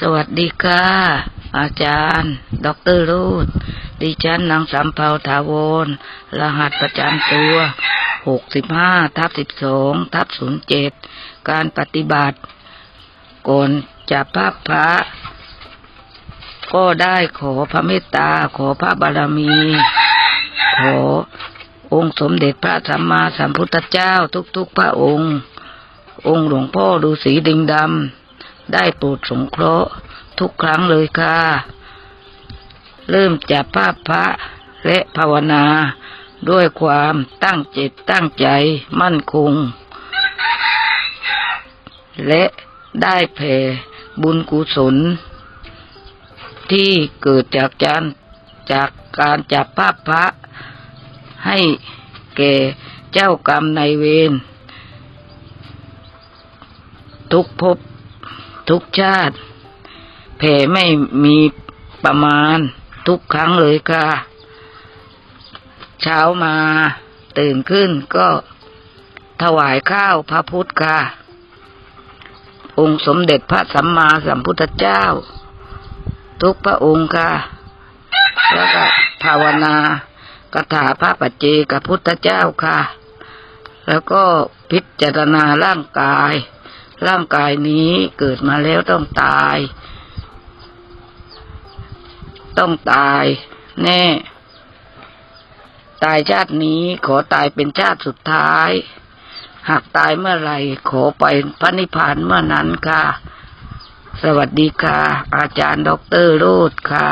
สวัสดีค่ะ อาจารย์ดอกเตอรรูดดิฉันนางสำเภาถาวรรหัสประจำตัวหกสิบห้าทับสิบสองทับศูนย์เจ็ดการปฏิบัติก่อนจะภาพพระก็ได้ขอพระเมตตา ขอพระบารมี ขอองค์สมเด็จพระสัมมาสัมพุทธเจ้าทุกๆพระองค์ องค์หลวงพ่อดูสีดิงดำ ได้โปรดสงเคราะห์ทุกครั้งเลยค่ะ เริ่มจากภาพพระและภาวนา ด้วยความตั้งจิตตั้งใจมั่นคง และได้แผ่บุญกุศล ที่เกิดจากจานจากการจับภาพพระ ให้แก่เจ้ากรรมในเวรทุกภพ ทุกชาติ แผ่ไม่มีประมาณทุกครั้งเลยค่ะ เช้ามาตื่นขึ้นก็ถวายข้าวพระพุทธค่ะ องค์สมเด็จพระสัมมาสัมพุทธเจ้า ทุกพระองค์ค่ะ แล้วก็ภาวนากถาพระปัจเจกพุทธเจ้าค่ะ แล้วก็พิจารณาร่างกาย ร่างกายนี้เกิดมาแล้วต้องตาย ต้องตายแน่ ตายชาตินี้ขอตายเป็นชาติสุดท้าย หากตายเมื่อไหร่ขอไปพระนิพพานเมื่อนั้นค่ะ สวัสดีค่ะ อาจารย์ด็อกเตอร์โรดค่ะ